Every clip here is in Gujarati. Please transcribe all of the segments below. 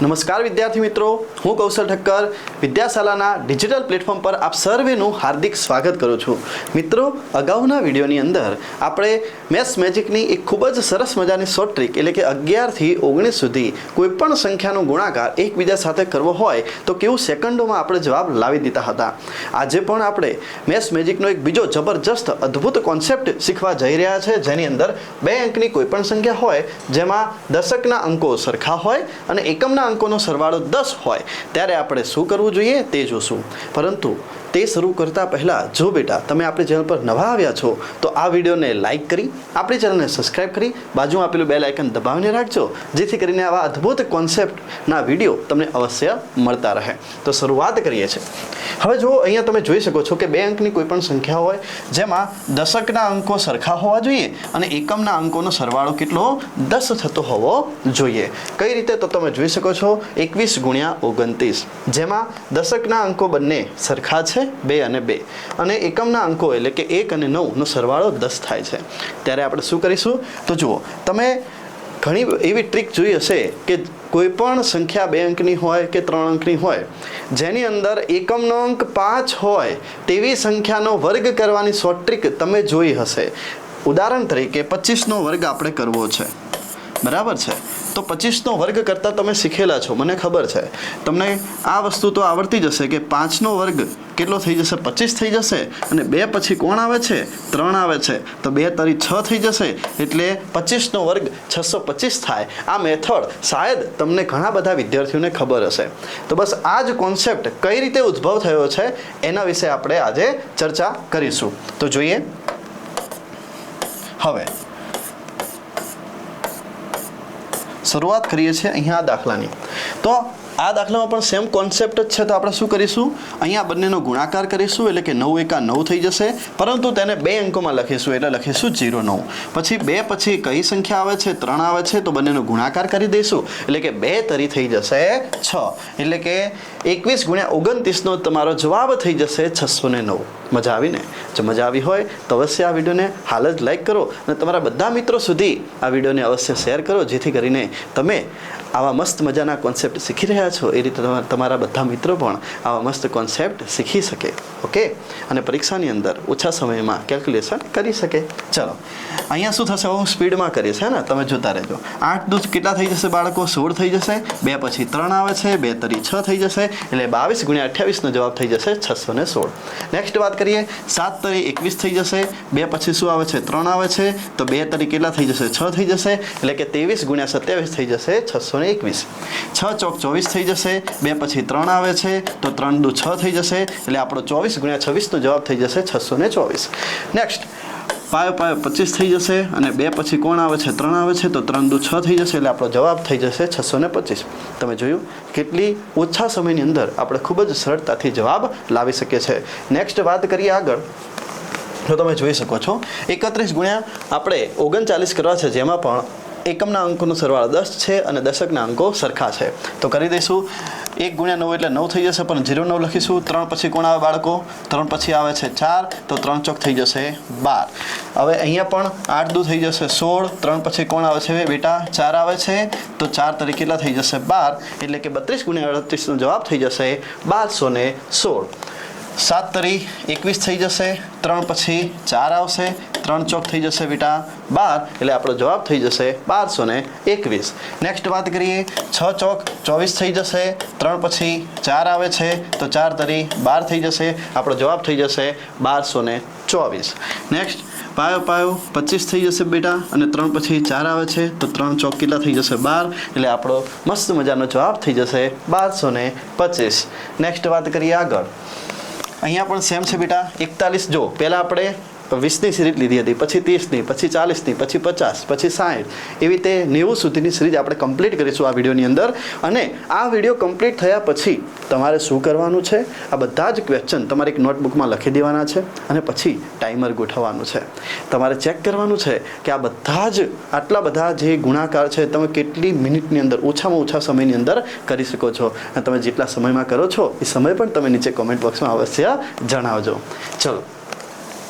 નમસ્કાર વિદ્યાર્થી મિત્રો, હું કૌશલ ઠક્કર, વિદ્યાશાલાના ડિજિટલ પ્લેટફોર્મ પર આપ સર્વેનું હાર્દિક સ્વાગત કરું છું. મિત્રો, અગાઉના વિડીયોની અંદર આપણે મેથ્સ મેજિકની એક ખૂબ જ સરસ મજાની શોર્ટ ટ્રીક એટલે કે અગિયારથી ઓગણીસ સુધી કોઈપણ સંખ્યાનો ગુણાકાર એકબીજા સાથે કરવો હોય તો કેવું સેકન્ડોમાં આપણે જવાબ લાવી દીધા હતા. આજે પણ આપણે મેથ્સ મેજિકનો એક બીજો જબરજસ્ત અદ્ભુત કોન્સેપ્ટ શીખવા જઈ રહ્યા છે, જેની અંદર બે અંકની કોઈપણ સંખ્યા હોય, જેમાં દશકના અંકો સરખા હોય અને એકમના અંકોનો સરવાળો દસ હોય ત્યારે આપણે શું કરવું જોઈએ તે જોશું. પરંતુ તે શરૂ કરતાં પહેલાં જો બેટા તમે આપણી ચેનલ પર નવા આવ્યા છો, તો આ વિડીયોને લાઇક કરી, આપણી ચેનલને સબસ્ક્રાઇબ કરી, બાજુમાં આપેલું બેલ આઇકન દબાવીને રાખજો, જેથી કરીને આવા અદ્ભુત કોન્સેપ્ટના વીડિયો તમને અવશ્ય મળતા રહે. તો શરૂઆત કરીએ છીએ. હવે જો અહીંયા તમે જોઈ શકો છો કે બે અંકની કોઈ પણ સંખ્યા હોય, જેમાં દશકના અંકો સરખા હોવા જોઈએ અને એકમના અંકોનો સરવાળો કેટલો દસ થતો હોવો જોઈએ. કઈ રીતે તો તમે જોઈ શકો છો, એકવીસ ગુણ્યા ઓગણત્રીસ, જેમાં દશકના અંકો બંને સરખા છે બે અને બે. અને એકમના અંકો એટલે કે એક અને નવનો સરવાળો દસ થાય છે. ત્યારે આપણે શું કરીશું? તો જુઓ, તમે ઘણી એવી ટ્રીક જોઈ હશે કે કોઈ પણ સંખ્યા બે અંકની હોય કે ત્રણ અંકની હોય, જેની અંદર એકમનો અંક પાંચ હોય તેવી સંખ્યાનો વર્ગ કરવાની શોર્ટ ટ્રીક તમે જોઈ હશે. ઉદાહરણ તરીકે પચીસનો વર્ગ આપણે કરવો છે. બરાબર છે? તો પચીસનો વર્ગ કરતાં તમે શીખેલા છો, મને ખબર છે. તમને આ વસ્તુ તો આવડતી જ હશે કે પાંચનો વર્ગ કેટલો થઈ જશે? પચીસ થઈ જશે અને બે પછી કોણ આવે છે? ત્રણ આવે છે. તો બે તરી છ થઈ જશે એટલે પચીસનો વર્ગ છસો પચીસ થાય. આ મેથડ શાયદ તમને ઘણા બધા વિદ્યાર્થીઓને ખબર હશે. તો બસ આ જ કોન્સેપ્ટ કઈ રીતે ઉદ્ભવ થયો છે એના વિશે આપણે આજે ચર્ચા કરીશું. તો જોઈએ. હવે શરૂઆત કરીએ છીએ અહીંયા દાખલાની. તો આ દાખલામાં પણ સેમ કોન્સેપ્ટ જ છે, તો આપણે શું કરીશું? અહીંયા બંનેનો ગુણાકાર કરીશું, એટલે કે નવ એકા નવ થઈ જશે. પરંતુ તેને બે અંકોમાં લખીશું, એટલે લખીશું જીરો નવ. પછી બે પછી કઈ સંખ્યા આવે છે? ત્રણ આવે છે, તો બંનેનો ગુણાકાર કરી દઈશું. એટલે કે બે તરી થઈ જશે છ. એટલે કે એકવીસ ગુણ્યા ઓગણત્રીસનો તમારો જવાબ થઈ જશે છસો ને નવ. મજા આવીને? જો મજા આવી હોય, તો અવશ્ય આ વિડીયોને હાલ જ લાઈક કરો. અને તમારા બધા મિત્રો સુધી આ વિડીયોને અવશ્ય શેર કરો, જેથી કરીને તમે આવા મસ્ત મજાના કોન્સેપ્ટ શીખી રહ્યા છો, એ રીતે તમા- તમારા બધા મિત્રો પણ આવા મસ્ત કોન્સેપ્ટ શીખી શકે ઓકે અને પરીક્ષાની અંદર ઓછા સમયમાં કેલ્ક્યુલેશન કરી શકે. ચલો, અહીંયા શું થશે? હું સ્પીડમાં કરીશ, હે ને? તમે જોતા રહેજો. આઠ દૂધ કેટલા થઈ જશે બાળકો? સોળ થઈ જશે. બે પછી ત્રણ આવે છે, બે તરી છ થઈ જશે. એટલે બાવીસ ગુણ્યા અઠ્યાવીસનો જવાબ થઈ જશે છસો ને સોળ. નેક્સ્ટ વાત કરીએ. સાત તરી એકવીસ થઈ જશે. બે પછી શું આવે છે? ત્રણ આવે છે. તો બે તરી કેટલા થઈ જશે? છ થઈ જશે. એટલે કે ત્રેવીસ ગુણ્યા સત્યાવીસ થઈ જશે છસો ને એકવીસ. છ ચોક ચોવીસ થઈ જશે, બે પછી ત્રણ આવે છે, તો ત્રણ દુ છ થઈ જશે, એટલે આપણો ચોવીસ ગુણ્યા છવ્વીસનો જવાબ થઈ જશે છસો ને ચોવીસ. નેક્સ્ટ પાયો પાયો પચીસ થઈ જશે અને બે પછી કોણ આવે છે? ત્રણ આવે છે, તો ત્રણ દુ છ થઈ જશે, એટલે આપણો જવાબ થઈ જશે છસો ને પચીસ. તમે જોયું? કેટલી ઓછા સમયની અંદર આપણે ખૂબ જ સરળતાથી જવાબ લાવી શકીએ છીએ. નેક્સ્ટ વાત કરીએ આગળ. તો તમે જોઈ શકો છો, એકત્રીસ ગુણ્યા આપણે ઓગણચાલીસ કરવા છે, જેમાં પણ એકમના અંકોનો સરવાળો દસ છે અને દશકના અંકો સરખા છે. તો કરી દઈશું. એક ગુણ્યા નવ એટલે નવ થઈ જશે, પણ જીરો નવ લખીશું. ત્રણ પછી કોણ આવે બાળકો? ત્રણ પછી આવે છે ચાર, તો ત્રણ ચોક થઈ જશે બાર. હવે અહીંયા પણ આઠ દુ થઈ જશે સોળ, ત્રણ પછી કોણ આવે છે બેટા? ચાર આવે છે, તો ચાર તરીકે કેટલા થઈ જશે બાર? એટલે કે બત્રીસ ગુણ્યા અડત્રીસનો જવાબ થઈ જશે બારસો ને સોળ. સાત તરી એકવીસ થઈ જશે, ત્રણ પછી ચાર આવશે ત્રણ ચોક થઈ જશે બેટા બાર, એટલે આપણો જવાબ થઈ જશે બારસો ને એકવીસ. નેક્સ્ટ વાત કરીએ, છ ચોક ચોવીસ થઈ જશે, ત્રણ પછી ચાર આવે છે, તો ચાર તરી બાર થઈ જશે, આપણો જવાબ થઈ જશે બારસો ને ચોવીસ. નેક્સ્ટ પાયો પાયો પચીસ થઈ જશે બેટા, અને ત્રણ પછી ચાર આવે છે, તો ત્રણ ચોક કેટલા થઈ જશે બાર, એટલે આપણો મસ્ત મજાનો જવાબ થઈ જશે બારસો ને પચીસ. નેક્સ્ટ વાત કરીએ આગળ. અહીંયા પણ સેમ છે બેટા, એકતાલીસ જો, પહેલાં આપણે વીસની સિરીજ લીધી હતી, પછી ત્રીસની, પછી ચાલીસની, પછી પચાસ, પછી સાઠ. એવી રીતે નેવું સુધીની સિરીજ આપણે કમ્પ્લીટ કરીશું આ વિડીયોની અંદર. અને આ વીડિયો કમ્પ્લીટ થયા પછી તમારે શું કરવાનું છે? આ બધા જ ક્વેશ્ચન તમારે એક નોટબુકમાં લખી દેવાના છે અને પછી ટાઈમર ગોઠવવાનું છે. તમારે ચેક કરવાનું છે કે આ બધા જ, આટલા બધા જે ગુણાકાર છે, તમે કેટલી મિનિટની અંદર, ઓછામાં ઓછા સમયની અંદર કરી શકો છો. અને તમે જેટલા સમયમાં કરો છો, એ સમય પણ તમે નીચે કોમેન્ટ બોક્સમાં અવશ્ય જણાવજો. ચલો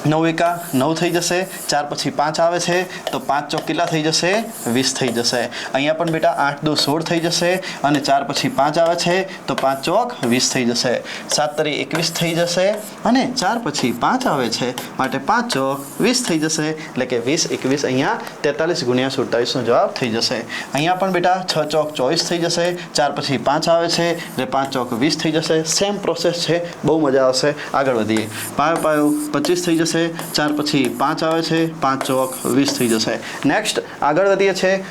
નવ એકા નવ થઈ જશે, ચાર પછી પાંચ આવે છે, તો પાંચ ચોક કેટલા થઈ જશે, વીસ થઈ જશે. અહીંયા પણ બેટા આઠ દો સોળ થઈ જશે અને ચાર પછી પાંચ આવે છે, તો પાંચ ચોક વીસ થઈ જશે. સાત તરી એકવીસ થઈ જશે અને ચાર પછી પાંચ આવે છે, માટે પાંચ ચોક વીસ થઈ જશે. એટલે કે વીસ, એકવીસ અહીંયા તેતાલીસ ગુણ્યા સુડતાલીસનો જવાબ થઈ જશે. અહીંયા પણ બેટા છ ચોક ચોવીસ થઈ જશે, ચાર પછી પાંચ આવે છે, એટલે પાંચ ચોક વીસ થઈ જશે. સેમ પ્રોસેસ છે, બહુ મજા આવશે. આગળ વધીએ. પાયો પાયો, પચીસ થઈ જશે. ચાર પછી પાંચ આવે છે, પાંચ ચોક વીસ થઈ જશે. નેક્સ્ટ આગળ વધીએ છે.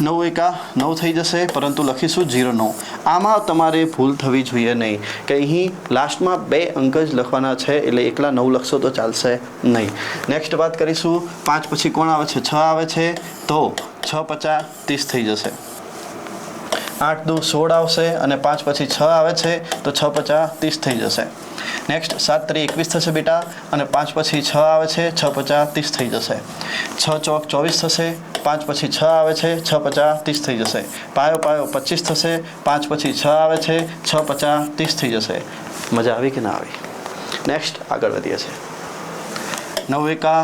નવ એકા નવ થઈ જશે, પરંતુ લખીશું જીરો નવ. આમાં તમારે ભૂલ થવી જોઈએ નહીં, કે અહીં લાસ્ટમાં બે અંક જ લખવાના છે, એટલે એકલા નવ લખશો તો ચાલશે નહીં. નેક્સ્ટ વાત કરીશું, પાંચ પછી કોણ આવે છે? છ આવે છે, તો છ પચાસ ત્રીસ થઈ જશે. આઠ દુ સોળ આવશે, અને પાંચ પછી છ આવે છે, તો છ પચાસ ત્રીસ થઈ જશે. નેક્સ્ટ સાત ત્રી એકવીસ થશે બેટા અને પાંચ પછી છ આવે છે, છ પચાસ ત્રીસ થઈ જશે. છ ચોક ચોવીસ થશે, પાંચ પછી છ આવે છે, છ પચાસ ત્રીસ થઈ જશે. પાયો પાયો પચીસ થશે, પાંચ પછી છ આવે છે, છ પચાસ ત્રીસ થઈ જશે. મજા આવી કે ના આવી? નેક્સ્ટ આગળ વધીએ છે નવ એકા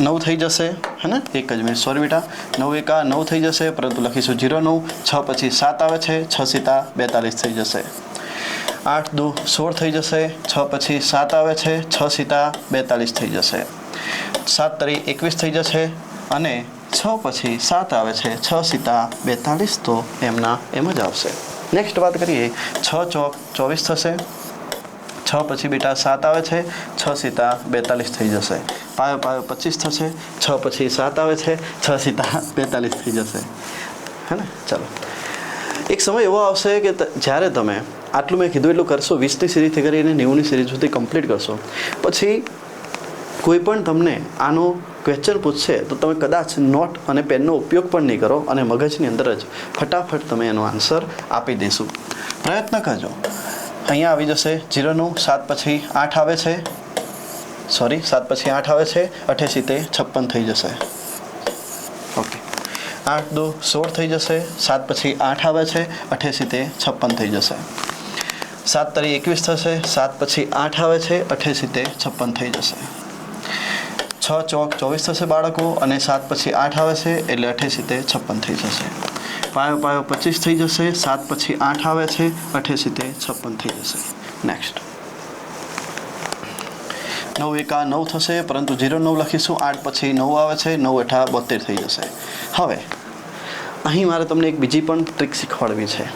નવ થઈ જશે, હે ને? એક જ મિનિટ સોરી બેટા. નવ એકા નવ થઈ જશે, પરંતુ લખીશું જીરો નવ, છ પછી સાત આવે છે, છ સીતા બેતાલીસ થઈ જશે. આઠ દુ સોળ થઈ જશે, છ પછી સાત આવે છે, છ સીતા બેતાલીસ થઈ જશે. સાત તરી એકવીસ થઈ જશે અને છ પછી સાત આવે છે, છ સીતા બેતાલીસ તો એમના એમ જ આવશે. નેક્સ્ટ વાત કરીએ, છ ચોક ચોવીસ થશે. છ પછી બેટા સાત આવે છે, છ સીતા બેતાલીસ થઈ જશે. પાયો પાયો પચીસ થશે, છ પછી સાત આવે છે, છ સીતા બેતાલીસ થઈ જશે. હે ને? ચાલો. એક સમય એવો આવશે કે જ્યારે તમે આટલું મેં કીધું, એટલું કરશો વીસની સિરીઝથી કરીને નેવુંની સિરીઝ સુધી કમ્પ્લીટ કરશો. પછી કોઈ પણ તમને આનો ક્વેશ્ચન પૂછશે, તો તમે કદાચ નોટ અને પેનનો ઉપયોગ પણ નહીં કરો અને મગજની અંદર જ ફટાફટ તમે એનો આન્સર આપી દઈશું. પ્રયત્ન કરજો. અહીંયા આવી જશે જીરોનું, સાત પછી આઠ આવે છે. સોરી સાત પછી આઠ આવે છે. અઠ્યાસી તે છપ્પન થઈ જશે. ઓકે આઠ દો સોળ થઈ જશે. સાત પછી આઠ આવે છે. અઠ્યાસી તે છપ્પન થઈ જશે. સાત તરી એકવીસ થશે, સાત પછી આઠ આવે છે, અઠ્યાસી તે છપ્પન થઈ જશે. છ ચોક ચોવીસ થશે બાળકો અને સાત પછી આઠ આવે છે, એટલે અઠ્યાસી તે છપ્પન થઈ જશે. પાયો પાયો પચીસ થઈ જશે, સાત પછી આઠ આવે છે, અઠ્યાસી તે છપ્પન થઈ જશે. નેક્સ્ટ નવ એકા નવ થશે, પરંતુ જીરો નવ લખીશું, આઠ પછી નવ આવે છે, નવ અઠા બોતેર થઈ જશે. હવે, અહીં મારે તમને એક બીજી પણ ટ્રીક શીખવાડવી છે,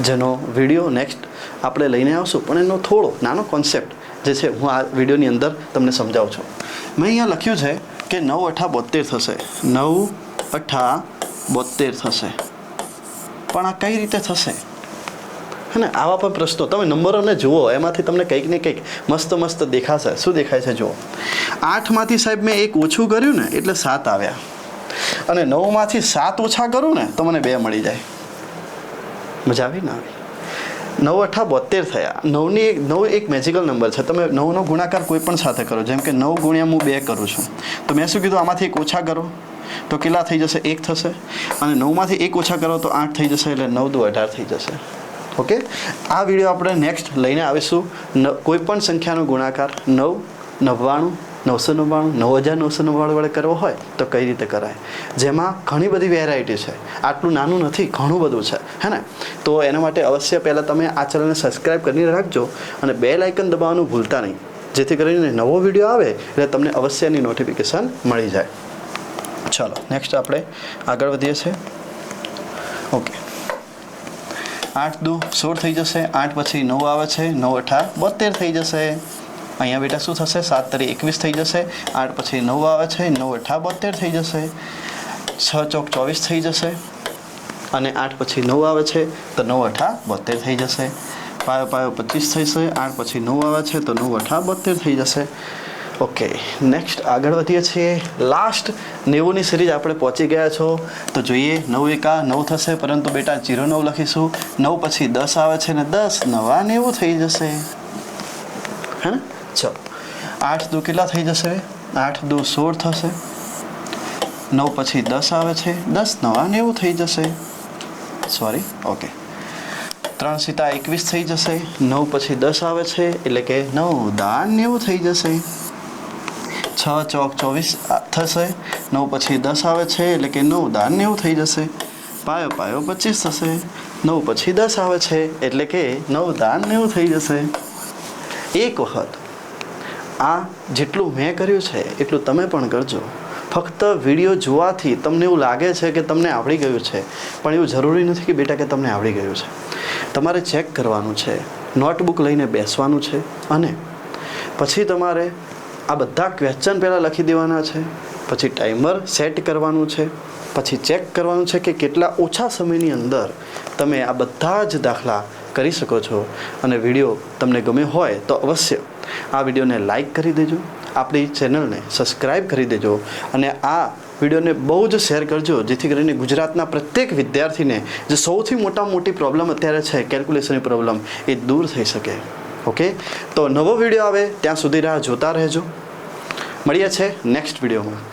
જેનો વીડિયો નેક્સ્ટ આપણે લઈને આવશું. પણ એનો થોડો નાનો કોન્સેપ્ટ જે છે, હું આ વિડીયોની અંદર તમને સમજાવું છું. મેં અહીંયા લખ્યું છે કે નવ અઠા બોતેર થશે. નવ અઠા બોતેર થશે. પણ આ કઈ રીતે થશે? હે ને આવા પણ પ્રશ્નો. તમે નંબરોને જુઓ, એમાંથી તમને કંઈક ને કંઈક મસ્ત મસ્ત દેખાશે. શું દેખાય છે, જુઓ. આઠમાંથી સાહેબ મેં એક ઓછું કર્યું ને, એટલે સાત આવ્યા. અને નવમાંથી સાત ઓછા કરું ને, તો મને બે મળી જાય. મજા આવી ના આવી? નવ અઠા બોતેર થયા. નવની એક નવ એક મેજિકલ નંબર છે. તમે નવનો ગુણાકાર કોઈ પણ સાથે કરો. જેમ કે નવ ગુણ્યા હું બે કરું છું. તો મેં શું કીધું? આમાંથી એક ઓછા કરો. તો કેટલા થઈ જશે? એક થશે. અને નવમાંથી એક ઓછા કરો તો આઠ થઈ જશે એટલે નવ દુ અઢાર થઈ જશે. ઓકે? આ વીડિયો આપણે નેક્સ્ટ લઈને આવીશું. કોઈ પણ સંખ્યાનો ગુણાકાર. નવ, નવ્વાણું નવસો નવ્વાણું નવ હજાર નવસો નવ્વાણું વડે કરવો હોય તો કઈ રીતે કરાય? જેમાં ઘણી બધી વેરાયટી છે. આટલું નાનું નથી, ઘણું બધું છે. હે ને? તો એના માટે અવશ્ય પહેલાં તમે આ ચેનલને સબસ્ક્રાઈબ કરીને રાખજો અને બે લાઇકન દબાવવાનું ભૂલતા નહીં. જેથી કરીને નવો વીડિયો આવે એટલે તમને અવશ્ય એની નોટિફિકેશન મળી જાય. ચાલો નેક્સ્ટ આપણે આગળ વધીએ છીએ. ઓકે આઠ દુ, સોળ થઈ જશે, આઠ પછી નવ આવે છે, નવ અઠાર બોતેર થઈ જશે. અહીંયા બેટા શું થશે? સાત તરી એકવીસ થઈ જશે, આઠ પછી નવ આવે છે, નવ અઠા બોતેર થઈ જશે, છ ચોક ચોવીસ થઈ જશે અને આઠ પછી નવ આવે છે, તો નવ અઠા બોતેર થઈ જશે. પાયો પાયો પચીસ થશે, આઠ પછી નવ આવે છે, તો નવ અઠા બોતેર થઈ જશે. ઓકે નેક્સ્ટ આગળ વધીએ છીએ. લાસ્ટ નેવુંની સિરીઝ આપણે પહોંચી ગયા છો. તો જોઈએ, નવ એકા નવ થશે, પરંતુ બેટા જીરો નવ લખીશું. નવ પછી દસ આવે છે ને દસ, નવા નેવું થઈ જશે. હે ને? ચલો. આઠ દુ કેટલા થઈ જશે આઠ દુ સોળ થશે. નવ પછી દસ આવે છે. દસ, નવા નેવું થઈ જશે. સોરી ઓકે ત્રણ સીતા એકવીસ થઈ જશે. નવ પછી દસ આવે છે, એટલે કે નવ, દાન નેવું થઈ જશે. છ, ચોક, ચોવીસ થશે. નવ પછી દસ આવે છે, એટલે કે નવ, દાન નેવું થઈ જશે. પાયો પાયો, પચીસ થશે. નવ પછી દસ આવે છે, એટલે કે નવ, દાન નેવું થઈ જશે. એક વખત. આ જેટલું મેં કર્યું છે, એટલું તમે પણ કરજો. ફક્ત વીડિયો જોવાથી તમને એવું લાગે છે કે તમને આવડી ગયું છે, પણ એવું જરૂરી નથી કે બેટા કે તમને આવડી ગયું છે. તમારે ચેક કરવાનું છે, નોટબુક લઈને બેસવાનું છે, અને પછી તમારે આ બધા ક્વેશ્ચન પહેલાં લખી દેવાના છે, પછી ટાઈમર સેટ કરવાનું છે, પછી ચેક કરવાનું છે કે કેટલા ઓછા સમયની અંદર તમે આ બધા જ દાખલા કરી શકો છો, અને વીડિયો તમને ગમે હોય તો અવશ્ય આ વિડીયોને લાઈક કરી દેજો, આપણી ચેનલને સબસ્ક્રાઈબ કરી દેજો અને આ વિડીયોને બહુ જ શેર કરજો, જેથી કરીને ગુજરાતના પ્રત્યેક વિદ્યાર્થીને જે સૌથી મોટા મોટી પ્રોબ્લેમ અત્યારે છે, કેલ્ક્યુલેશનની પ્રોબ્લેમ, એ દૂર થઈ શકે. ઓકે? તો નવો વીડિયો આવે, ત્યાં સુધી રાહ જોતા રહેજો. મળીએ છે નેક્સ્ટ વિડીયોમાં.